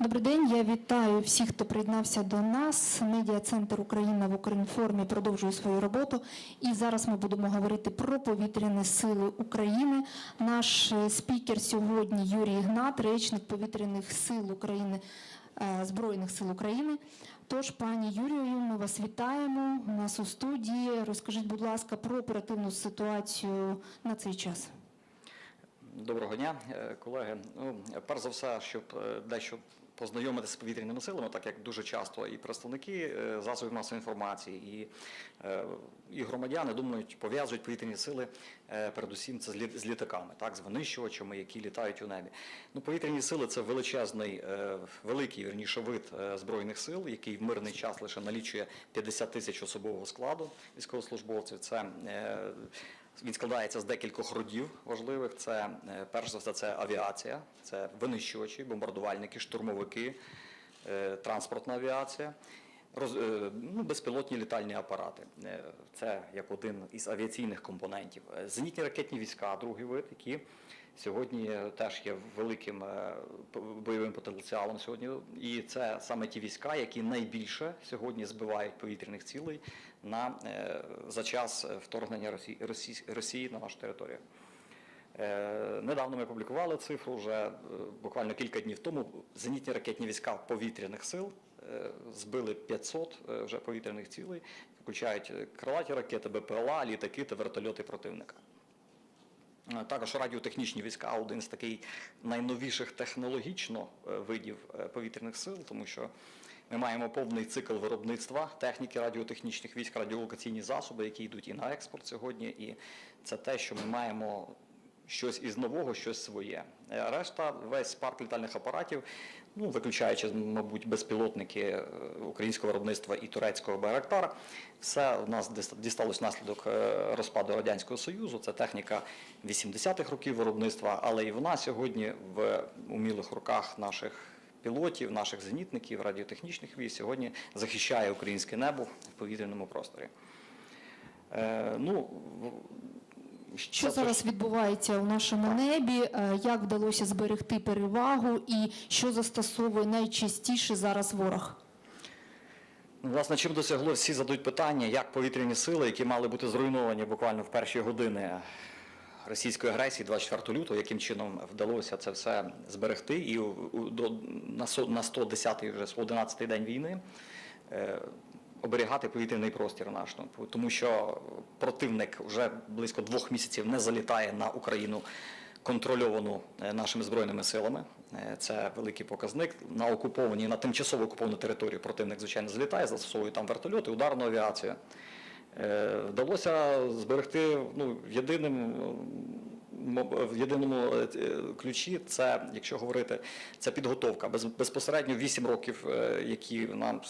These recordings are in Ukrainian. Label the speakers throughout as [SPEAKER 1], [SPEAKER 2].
[SPEAKER 1] Добрий день, я вітаю всіх, хто приєднався до нас. Медіа Центр Україна в Укрінформі продовжує свою роботу. І зараз ми будемо говорити про повітряні сили України. Наш е, спікер сьогодні Юрій Ігнат, речник повітряних сил України, е, Збройних сил України. Тож, пані Юрію, ми вас вітаємо у нас у студії. Розкажіть, будь ласка, про оперативну ситуацію на цей час.
[SPEAKER 2] Доброго дня, е, колеги. Ну, перш за все, щоб дещо познайомитися з повітряними силами, так як дуже часто і представники е, засобів масової інформації, і, е, і громадяни думають, пов'язують повітряні сили, е, передусім це з лі- з літаками, так, з винищувачами, які літають у небі. Ну, повітряні сили це величезний, великий вірніше вид збройних сил, який в мирний час лише налічує 50 тисяч особового складу військовослужбовців. Це він складається з декількох родів важливих. Це е, перш за все, це авіація, це винищувачі, бомбардувальники, штурмовики, е, транспортна авіація. Роз, е, ну, безпілотні літальні апарати. Це як один із авіаційних компонентів. Зенітні ракетні війська, другий вид, які сьогодні теж є великим е, бойовим потенціалом сьогодні. І це саме ті війська, які найбільше сьогодні збивають повітряних цілей на, е, за час вторгнення Росії, Росії, Росії на нашу територію. Е, Недавно ми публікували цифру вже буквально кілька днів тому. Зенітні ракетні війська повітряних сил збили 500 е, вже повітряних цілей, включають крилаті ракети, БПЛА, літаки та вертольоти противника. Е, Також радіотехнічні війська один з таких найновіших технологічно е, видів е, повітряних сил, тому що ми маємо повний цикл виробництва техніки радіотехнічних військ, радіолокаційні засоби, які йдуть і на експорт сьогодні. І це те, що ми маємо щось із нового, щось своє. Е, Решта, весь парк літальних апаратів, ну виключаючи, мабуть, безпілотники е, українського виробництва і турецького Байрактар, все у нас дісталось внаслідок е, розпаду радянського союзу. Це техніка 80-х років виробництва, але і вона сьогодні в умілих руках наших. Пілотів, наших зенітників, радіотехнічних військ сьогодні захищає українське небо в повітряному просторі. Е, ну, в-
[SPEAKER 1] Що зараз відбувається у нашому небі? Е, Як вдалося зберегти перевагу, і що застосовує найчастіше зараз ворог?
[SPEAKER 2] Ну, Власне, чим досягло, всі задають питання, як повітряні сили, які мали бути зруйновані буквально в перші години російської агресії 24 лютого, яким чином вдалося це все зберегти і до, на 110-й вже 111-й день війни е, оберігати повітряний простір наш. Ну, Тому що противник вже близько двох місяців не залітає на Україну контрольовану е, нашими збройними силами. Е, Це великий показник. На окупованій, на тимчасово окуповану територію противник, звичайно, залітає, застосовує там вертольоти, ударну авіацію. Е, Вдалося зберегти ну, єдиним в єдиному е, ключі. Це, якщо говорити, це підготовка. Без, безпосередньо 8 років, е, які нам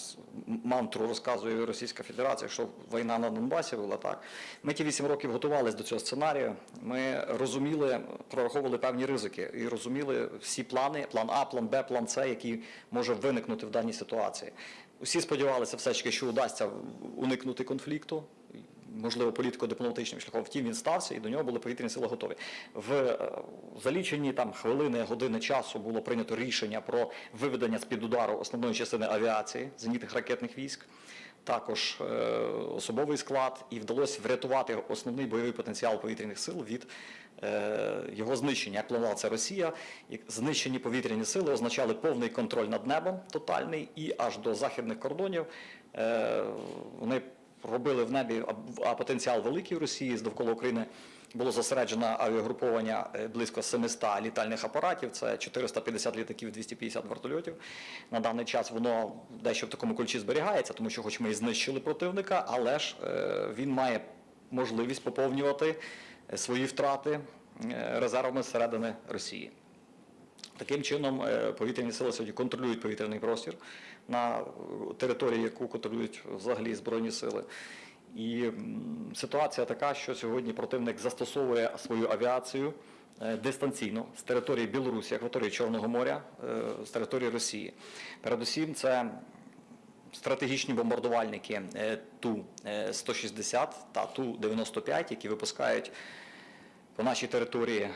[SPEAKER 2] мантру розказує Російська Федерація, що війна на Донбасі була так. Ми ті 8 років готувалися до цього сценарію. Ми розуміли, прораховували певні ризики і розуміли всі плани: план А, план Б, план С, який може виникнути в даній ситуації. Усі сподівалися, все ж таки, що удасться уникнути конфлікту можливо, політико-дипломатичним шляхом. Втім, він стався, і до нього були повітряні сили готові. В е, за лічені там хвилини, години часу було прийнято рішення про виведення з під удару основної частини авіації зенітних ракетних військ. Також е, особовий склад, і вдалося врятувати основний бойовий потенціал повітряних сил від е, його знищення. Як планувала це Росія, і знищені повітряні сили означали повний контроль над небом, тотальний, і аж до західних кордонів е, вони робили в небі, а- потенціал великий в Росії з довкола України. Було зосереджено авіагруповання е, близько 700 літальних апаратів, це 450 літаків, 250 вертольотів. На даний час воно дещо в такому ключі зберігається, тому що, хоч ми і знищили противника, але ж е, він має можливість поповнювати е, свої втрати резервами зсередини Росії. Таким чином, е, повітряні сили сьогодні контролюють повітряний простір на території, яку контролюють взагалі збройні сили. І ситуація така, що сьогодні противник застосовує свою авіацію е, дистанційно з території Білорусі, акваторії Чорного моря, е, з території Росії. Передусім, це стратегічні бомбардувальники е, Ту-160 та Ту-95, які випускають по нашій території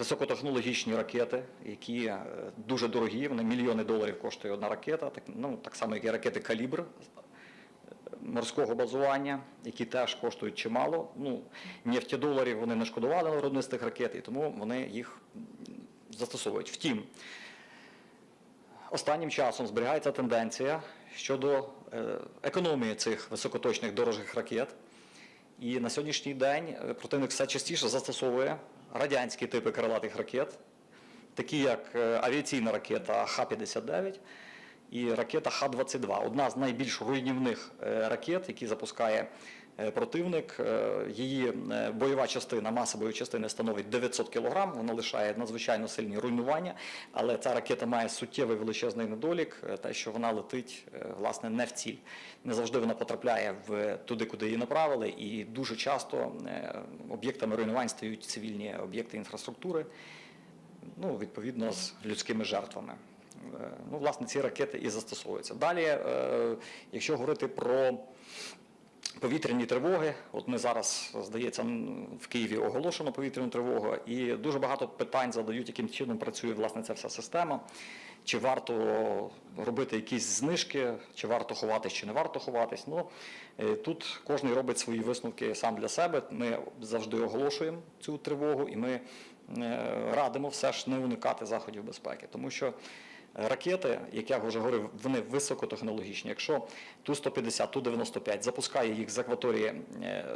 [SPEAKER 2] високотехнологічні ракети, які е, дуже дорогі, вони мільйони доларів коштує одна ракета, так, ну, так само, як і ракети «Калібр» морського базування, які теж коштують чимало. Ну, нефтєдоларів вони не шкодували на виробництво тих ракет, і тому вони їх застосовують. Втім, останнім часом зберігається тенденція щодо е, економії цих високоточних дорожчих ракет. І на сьогоднішній день е, противник все частіше застосовує радянські типи крилатих ракет, такі як е, авіаційна ракета Х-59 і ракета Х-22. Одна з найбільш руйнівних е, ракет, які запускає противник. Е, Її е, бойова частина, маса бойової частини становить 900 кг, вона лишає надзвичайно сильні руйнування, але ця ракета має суттєвий величезний недолік, е, те, що вона летить е, власне не в ціль. Не завжди вона потрапляє в туди, куди її направили, і дуже часто е, об'єктами руйнувань стають цивільні об'єкти інфраструктури, ну, відповідно з людськими жертвами. Е, Ну, власне, ці ракети і застосовуються. Далі, е, якщо говорити про повітряні тривоги, от ми зараз, здається, в Києві оголошено повітряну тривогу, і дуже багато питань задають, яким чином працює власне ця вся система. Чи варто робити якісь знижки, чи варто ховатись, чи не варто ховатись. Ну, е, тут кожен робить свої висновки сам для себе. Ми завжди оголошуємо цю тривогу, і ми е, радимо все ж не уникати заходів безпеки, тому що ракети, як я вже говорив, вони високотехнологічні. Якщо Ту-150, Ту-95 запускає їх з акваторії е, е,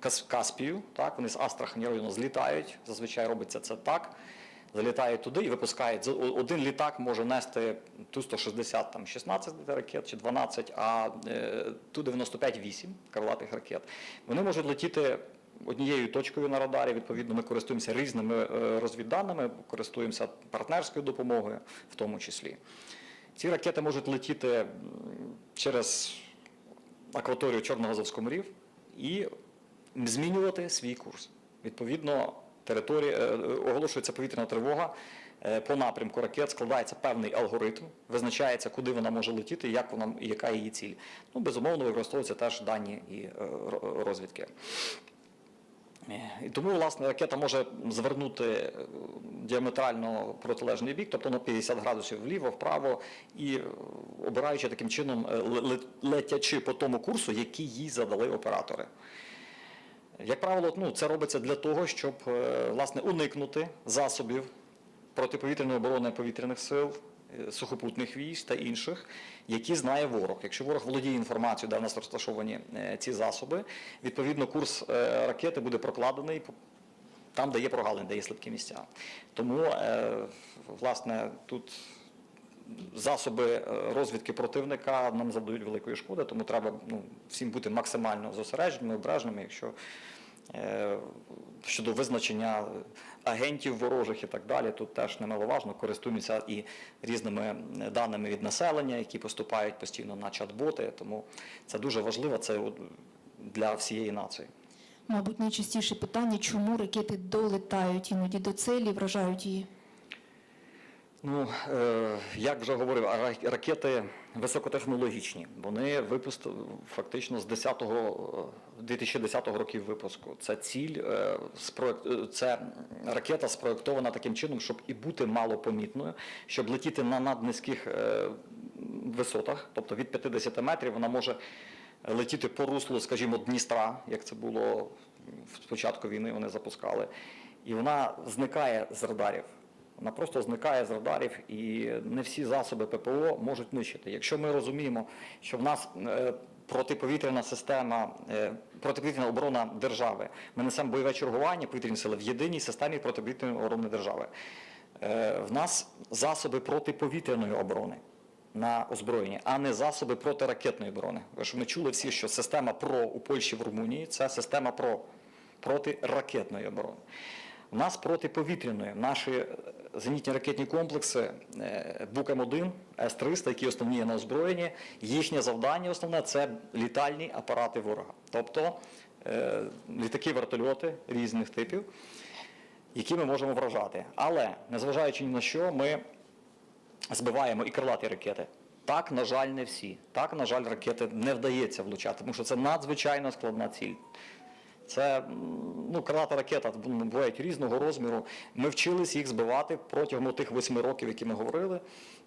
[SPEAKER 2] Кас- Каспію, так, вони з Астрахані району злітають, зазвичай робиться це так. Залітають туди і випускають. Один літак може нести Ту-160, там 16 ракет чи 12, а е, Ту-95 8 крилатих ракет. Вони можуть летіти однією точкою на радарі. Відповідно, ми користуємося різними е, розвідданими, користуємося партнерською допомогою, в тому числі. Ці ракети можуть летіти через акваторію Чорного-Азовського морів і змінювати свій курс. Відповідно, територія е, оголошується повітряна тривога. е, По напрямку ракет складається певний алгоритм, визначається, куди вона може летіти, як вона яка її ціль. Ну, безумовно, використовуються теж дані і е, розвідки. І тому, власне, ракета може звернути е, діаметрально протилежний бік, тобто на 50 градусів вліво, вправо, і е, обираючи таким чином, е, ле- ле- летячи по тому курсу, який їй задали оператори. Як правило, ну, це робиться для того, щоб власне, уникнути засобів протиповітряної оборони повітряних сил, сухопутних військ та інших, які знає ворог. Якщо ворог володіє інформацією, де в нас розташовані е, ці засоби, відповідно курс е, ракети буде прокладений там, де є прогалини, де є слабкі місця. Тому, е, власне, тут засоби е, розвідки противника нам завдають великої шкоди, тому треба ну, всім бути максимально зосередженими, ображеними, якщо е, щодо визначення агентів ворожих і так далі, тут теж немаловажно користуємося і різними даними від населення, які поступають постійно на чат-боти, тому це дуже важливо, це для всієї нації.
[SPEAKER 1] Мабуть, найчастіше питання, чому ракети долетають іноді до цілі, вражають її.
[SPEAKER 2] Ну, е, як вже говорив, ракети високотехнологічні. Вони випустили фактично з 10-го, е, 2010 років випуску. Це ціль, е, е, це ракета спроєктована таким чином, щоб і бути малопомітною, щоб летіти на наднизьких е, висотах, тобто від 50 метрів вона може летіти по руслу, скажімо, Дністра, як це було в початку війни, вони запускали. І вона зникає з радарів. Вона просто зникає з радарів, і не всі засоби ППО можуть нищити. Якщо ми розуміємо, що в нас е, протиповітряна система, е, протиповітряна оборона держави, ми несемо бойове чергування повітряні сили в єдиній системі протиповітряної оборони держави. Е, В нас засоби протиповітряної оборони на озброєнні, а не засоби протиракетної оборони. Ви ж ми чули всі, що система ПРО у Польщі в Румунії це система ПРО протиракетної оборони. У нас протиповітряної наші е, зенітні ракетні комплекси е, Бук-М1, С-300, які основні є на озброєнні, їхнє завдання основне це літальні апарати ворога. Тобто е, літаки, вертольоти різних типів, які ми можемо вражати. Але, незважаючи ні на що, ми збиваємо і крилаті ракети. Так, на жаль, не всі. Так, на жаль, ракети не вдається влучати, тому що це надзвичайно складна ціль. Це ну, крилата ракета бувають різного розміру. Ми вчились їх збивати протягом тих восьми років, які ми говорили.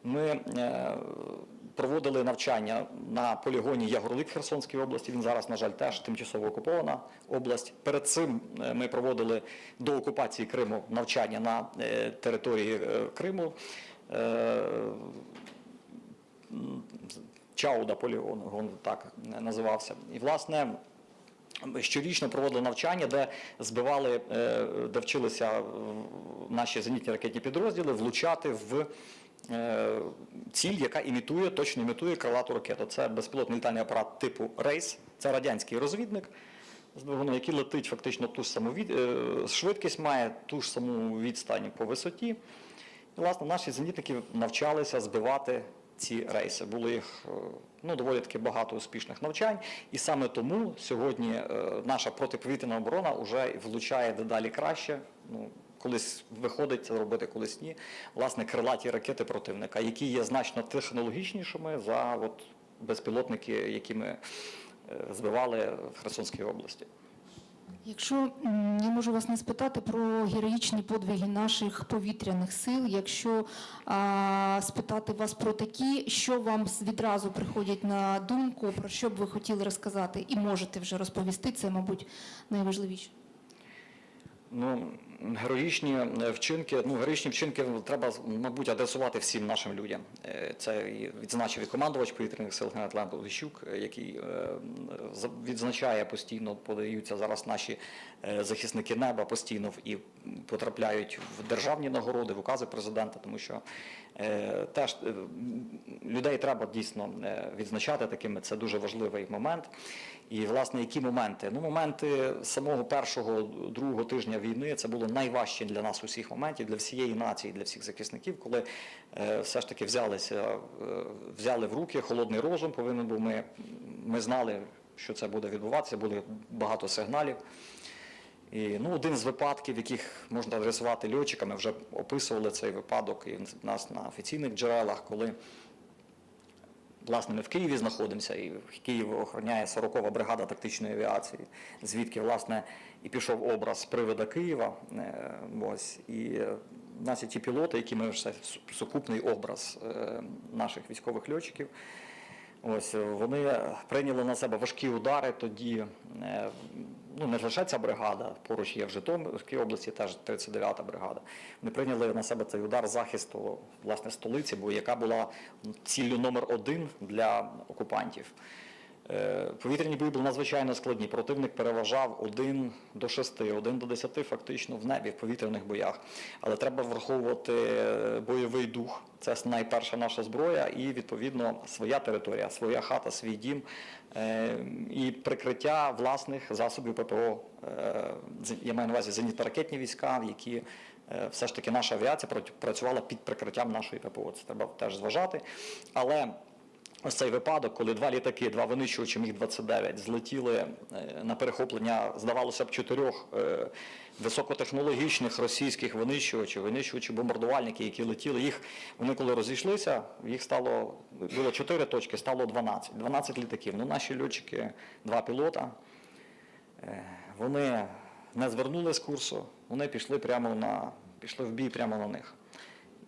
[SPEAKER 2] Ми е, проводили навчання на полігоні Ягорлик в Херсонській області. Він зараз, на жаль, теж тимчасово окупована область. Перед цим е, ми проводили до окупації Криму навчання на е, території Криму. Чауда полігон, так називався. І, власне, щорічно проводили навчання, де збивали, е, де вчилися наші зенітні ракетні підрозділи влучати в е, ціль, яка імітує, точно імітує крилату ракету. Це безпілотний літальний апарат типу Рейс, це радянський розвідник. який летить фактично ту ж саму від... е, швидкість, має ту ж саму відстань по висоті. І, власне, наші зенітники навчалися збивати ці рейси. Було їх е, ну, доволі таки багато успішних навчань. І саме тому сьогодні е, наша протиповітряна оборона вже влучає дедалі краще. Ну, колись виходить це робити, колись ні. Власне, крилаті ракети противника, які є значно технологічнішими за от, безпілотники, які ми е, збивали в Херсонській області.
[SPEAKER 1] Якщо я можу вас не спитати про героїчні подвиги наших повітряних сил, якщо а, спитати вас про такі, що вам відразу приходять на думку, про що б ви хотіли розказати, і можете вже розповісти, це, мабуть, найважливіше.
[SPEAKER 2] Ну, героїчні е, вчинки, ну, героїчні вчинки треба, мабуть, адресувати всім нашим людям. Е, Це відзначив і командувач повітряних сил Леонід Поліщук, е, який відзначає постійно, подаються зараз наші захисники неба постійно і потрапляють в державні нагороди, в укази президента, тому що теж е, людей треба дійсно е, відзначати такими. Це дуже важливий момент. І, власне, які моменти? Ну, моменти самого першого, другого тижня війни це було найважче для нас усіх моментів, для всієї нації, для всіх захисників, коли е, все ж таки взялися, е, взяли в руки холодний розум. Повинен був ми, ми знали, що це буде відбуватися, було багато сигналів. І, ну, один з випадків, яких можна адресувати льотчиками, вже описували цей випадок і в нас на офіційних джерелах, коли Власне, ми в Києві знаходимося, і Київ охороняє 40-ва бригада тактичної авіації, звідки, власне, і пішов образ привида Києва. Е, Ось, і е, наші ті пілоти, які ми все сукупний образ е, наших військових льотчиків. Ось вони прийняли на себе важкі удари тоді. Ну, не лише ця бригада, поруч є в Житомирській області, теж 39-та бригада. Вони прийняли на себе цей удар захисту власне столиці, бо яка була ціллю номер один для окупантів. Е, Повітряні бої були надзвичайно складні. Противник переважав 1 до 6, 1 до 10 фактично в небі в повітряних боях. Але треба враховувати е, бойовий дух. Це найперша наша зброя і відповідно своя територія, своя хата, свій дім е, і прикриття власних засобів ППО. Я маю на увазі зенітно-ракетні війська, які все ж таки наша авіація працю- працювала під прикриттям нашої ППО. Це треба теж зважати. Але Ось цей випадок, коли два літаки, два винищувачі Міг-29 злетіли е, на перехоплення, здавалося б, чотирьох е, високотехнологічних російських винищувачів, винищувачі бомбардувальники, які летіли. Їх вони коли розійшлися, їх стало було чотири точки, стало 12. 12 літаків. Ну, наші льотчики, два пілота, е, вони не звернули з курсу, вони пішли прямо на пішли в бій прямо на них.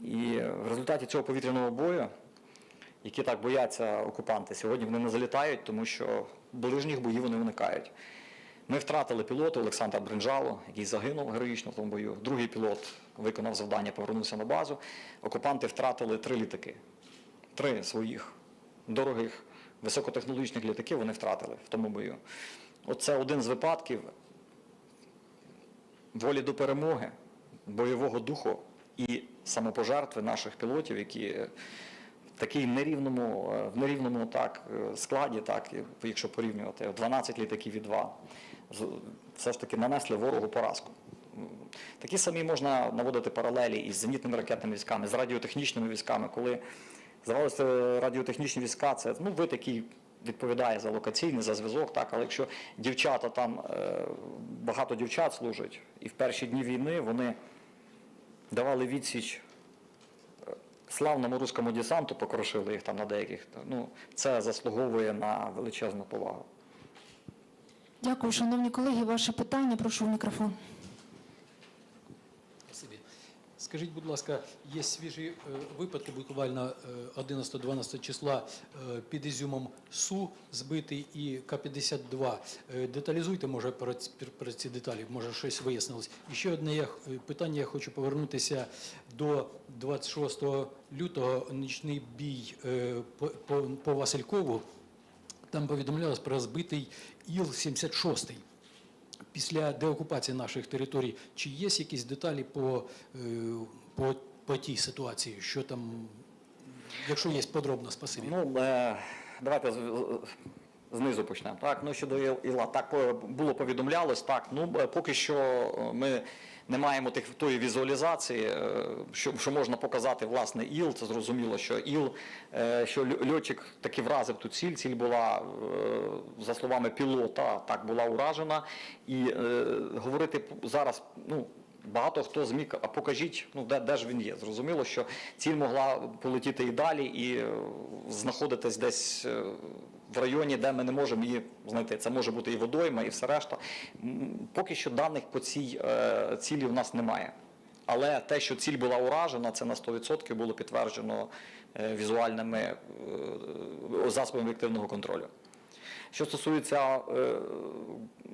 [SPEAKER 2] І в результаті цього повітряного бою які так бояться окупанти. Сьогодні вони не залітають, тому що ближніх боїв вони уникають. Ми втратили пілота Олександра Бринжалу, який загинув героїчно в тому бою. Другий пілот виконав завдання, повернувся на базу. Окупанти втратили три літаки. Три своїх дорогих високотехнологічних літаків вони втратили в тому бою. Оце один з випадків волі до перемоги, бойового духу і самопожертви наших пілотів, які такій нерівному, е, в нерівному так, е, складі, так, якщо порівнювати, 12 літаків і 2, все ж таки нанесли ворогу поразку. Такі самі можна наводити паралелі із зенітними ракетними військами, з радіотехнічними військами, коли здавалося, радіотехнічні війська це ну, вид, який відповідає за локаційний, за зв'язок, так, але якщо дівчата там, е, багато дівчат служать, і в перші дні війни вони давали відсіч славному руському десанту, покрошили їх там на деяких. Ну, це заслуговує на величезну повагу.
[SPEAKER 1] Дякую, шановні колеги. Ваше питання, прошу в мікрофон.
[SPEAKER 3] Скажіть, будь ласка, є свіжі е, випадки, буквально е, 11-12 числа е, під Ізюмом СУ збитий і К-52. Е, Деталізуйте, може, про ці, деталі, може, щось вияснилось. І ще одне е, питання, я хочу повернутися до 26 лютого, нічний бій е, по Василькову. Там повідомлялось про збитий Іл-76 після деокупації наших територій, чи є якісь деталі по, е, по, по тій ситуації, що там, якщо є подробно, спасибі.
[SPEAKER 2] Ну, е, давайте знизу почнемо. Так, ну щодо Іла, так було повідомлялось. Так, ну е, поки що е, ми не маємо тих тої візуалізації, е, що, що можна показати власне іл. Це зрозуміло, що іл, е, що льотчик таки вразив ту ціль. Ціль була е, за словами пілота, так була уражена. І говорити зараз, ну. Багато хто зміг, а покажіть, ну де, де ж він є. Зрозуміло, що ціль могла полетіти і далі, і знаходитись десь в районі, де ми не можемо її знайти. Це може бути і водойма, і все решта. Поки що даних по цій е, цілі в нас немає. Але те, що ціль була уражена, це на 100% було підтверджено е, візуальними е, засобами об'єктивного контролю. Що стосується е,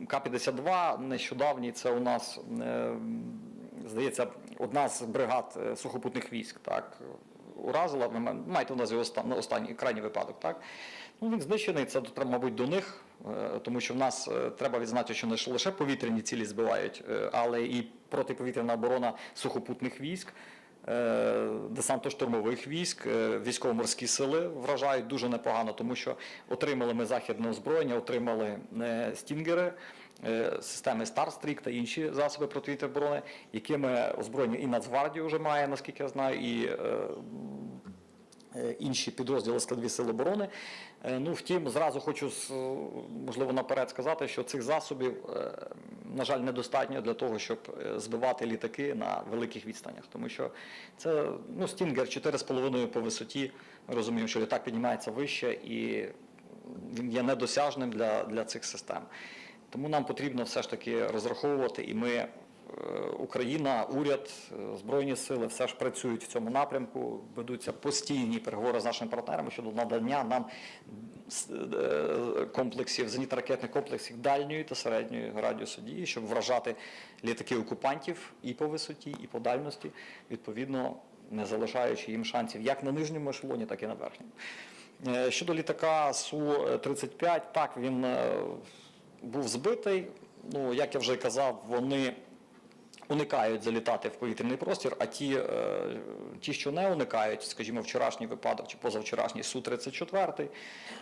[SPEAKER 2] К-52, нещодавній це у нас, здається, одна з бригад сухопутних військ так, уразила. Маєте в увазі останній, останній крайній випадок, так? Ну, він знищений, це мабуть, до них, е, тому що в нас е, треба відзначити, що не лише повітряні цілі збивають, е, але і протиповітряна оборона сухопутних військ. Десантно-штурмових військ, військово-морські сили вражають дуже непогано, тому що отримали ми західне озброєння, отримали стінгери, системи Старстрік та інші засоби протиповітряної оборони, якими озброєння і Нацгвардія вже має, наскільки я знаю, і е, е, інші підрозділи складові сил оборони. Е, Ну, втім, зразу хочу можливо наперед сказати, що цих засобів, е, на жаль, недостатньо для того, щоб е, збивати літаки на великих відстанях. Тому що це ну, стінгер 4,5 по висоті. Ми розуміємо, що літак піднімається вище і він є недосяжним для, для цих систем. Тому нам потрібно все ж таки розраховувати, і ми, е, Україна, уряд, е, Збройні сили все ж працюють в цьому напрямку, ведуться постійні переговори з нашими партнерами щодо надання нам е, комплексів, зенітно-ракетних комплексів дальньої та середньої радіусу дії, щоб вражати літаки окупантів і по висоті, і по дальності, відповідно, не залишаючи їм шансів як на нижньому ешелоні, так і на верхньому. Щодо літака Су-35, так він був збитий. Ну, як я вже казав, вони уникають залітати в повітряний простір, а ті, е, ті, що не уникають, скажімо, вчорашній випадок чи позавчорашній Су-34,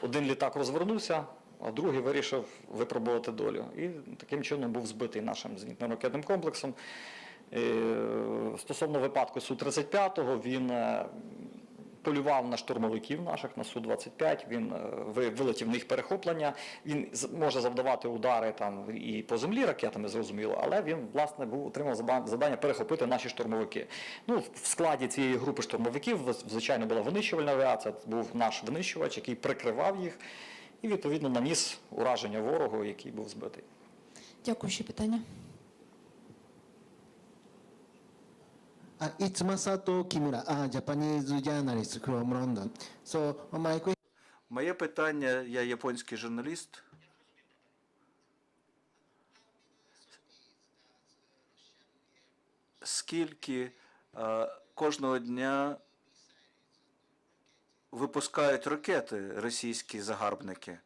[SPEAKER 2] один літак розвернувся, а другий вирішив випробувати долю. І таким чином був збитий нашим зенітно-ракетним комплексом. Е, Стосовно випадку Су-35, він е, полював на штурмовиків наших на Су-25, він е, вилетів на їх перехоплення, він може завдавати удари там і по землі ракетами, зрозуміло, але він, власне, був отримав завдання перехопити наші штурмовики. Ну, в складі цієї групи штурмовиків, звичайно, була винищувальна авіація, був наш винищувач, який прикривав їх і, відповідно, наніс ураження ворогу, який був збитий.
[SPEAKER 1] Дякую, ще питання.
[SPEAKER 4] Uh, it's Masato Kimura, a Japanese journalist from London. So my.
[SPEAKER 5] Моє питання, я японський журналіст. Скільки а, кожного дня випускають ракети російські загарбники,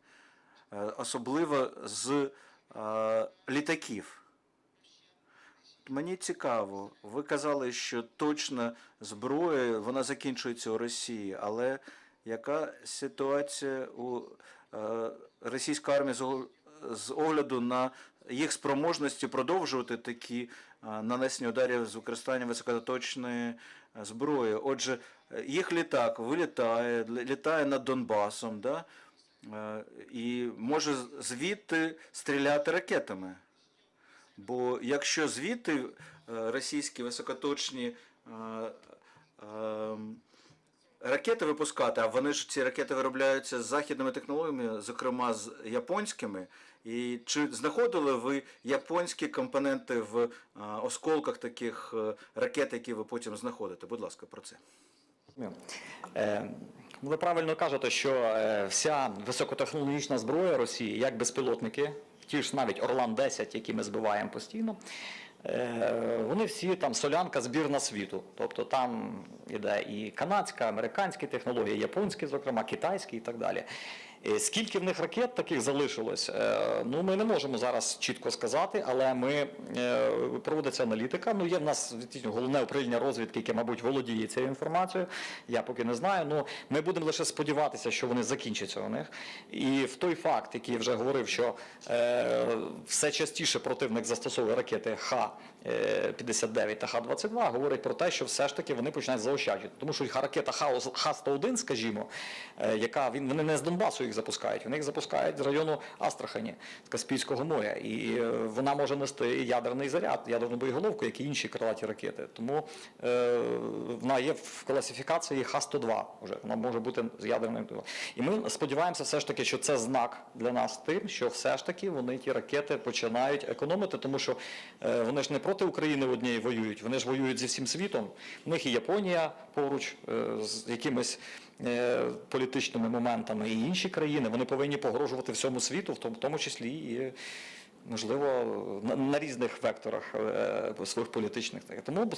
[SPEAKER 5] особливо з а, літаків? Мені цікаво, ви казали, що точна зброя вона закінчується у Росії, але яка ситуація у е, російської армії з з огляду на їх спроможності продовжувати такі е, нанесення ударів з використанням високоточної е, зброї? Отже, їх літак вилітає, літає над Донбасом, да? е, і може звідти стріляти ракетами. Бо якщо звідти е, російські високоточні е, е, ракети випускати, а вони ж ці ракети виробляються з західними технологіями, зокрема з японськими. І чи знаходили ви японські компоненти в осколках таких ракет, які ви потім знаходите? Будь ласка, про це.
[SPEAKER 2] Ну, Ви правильно кажете, що вся високотехнологічна зброя Росії, як безпілотники, ті ж навіть Орлан-10, які ми збиваємо постійно, е, вони всі там солянка збірна світу. Тобто там іде і канадська, американські технології, японські, зокрема, китайські і так далі. Скільки в них ракет таких залишилось, е, ну ми не можемо зараз чітко сказати, але ми е, проводиться аналітика. Ну є в нас головне управління розвідки, яке, мабуть, володіє цією інформацією. Я поки не знаю. Ну ми будемо лише сподіватися, що вони закінчаться у них. І в той факт, який я вже говорив, що е, все частіше противник застосовує ракети Х-59 та Х-22, говорить про те, що все ж таки вони починають заощаджувати. Тому що ракета Х-101, скажімо, е, яка він вони не з Донбасу їх запускають, вони їх запускають з району Астрахані, з Каспійського моря, і е, вона може нести ядерний заряд, ядерну боєголовку, як і інші крилаті ракети. Тому е, вона є в класифікації Х-102, вже вона може бути з ядерним. І ми сподіваємося, все ж таки, що це знак для нас тим, що все ж таки вони ті ракети починають економити, тому що е, вони ж не проти України однієї воюють, вони ж воюють зі всім світом. У них і Японія поруч е, з якимись е, політичними моментами, і інші країни. Вони повинні погрожувати всьому світу, в тому, числі і. Можливо, на, різних векторах е, своїх політичних. Тому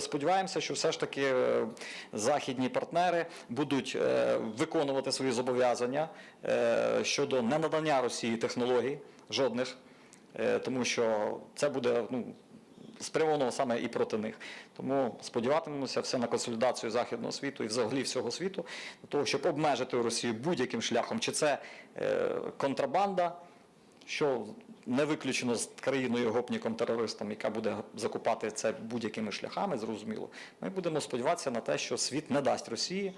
[SPEAKER 2] сподіваємося, що все ж таки західні партнери будуть виконувати свої зобов'язання щодо ненадання Росії технологій жодних, тому що це буде ну, спрямовано саме і проти них. Тому сподіватимемося все на консолідацію західного світу і взагалі всього світу для того, щоб обмежити Росію будь-яким шляхом, чи це е, контрабанда що не виключено з країною гопніком терористом, яка буде закупати це будь-якими шляхами, зрозуміло. Ми будемо сподіватися на те, що світ не дасть Росії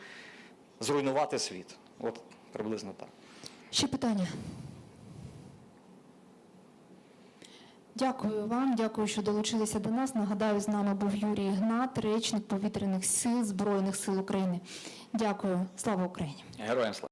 [SPEAKER 2] зруйнувати світ. От приблизно так.
[SPEAKER 1] Ще питання. Дякую вам, дякую, що долучилися до нас. Нагадаю, з нами був Юрій Ігнат, речник повітряних сил Збройних сил України. Дякую. Слава Україні!
[SPEAKER 2] Героям слава.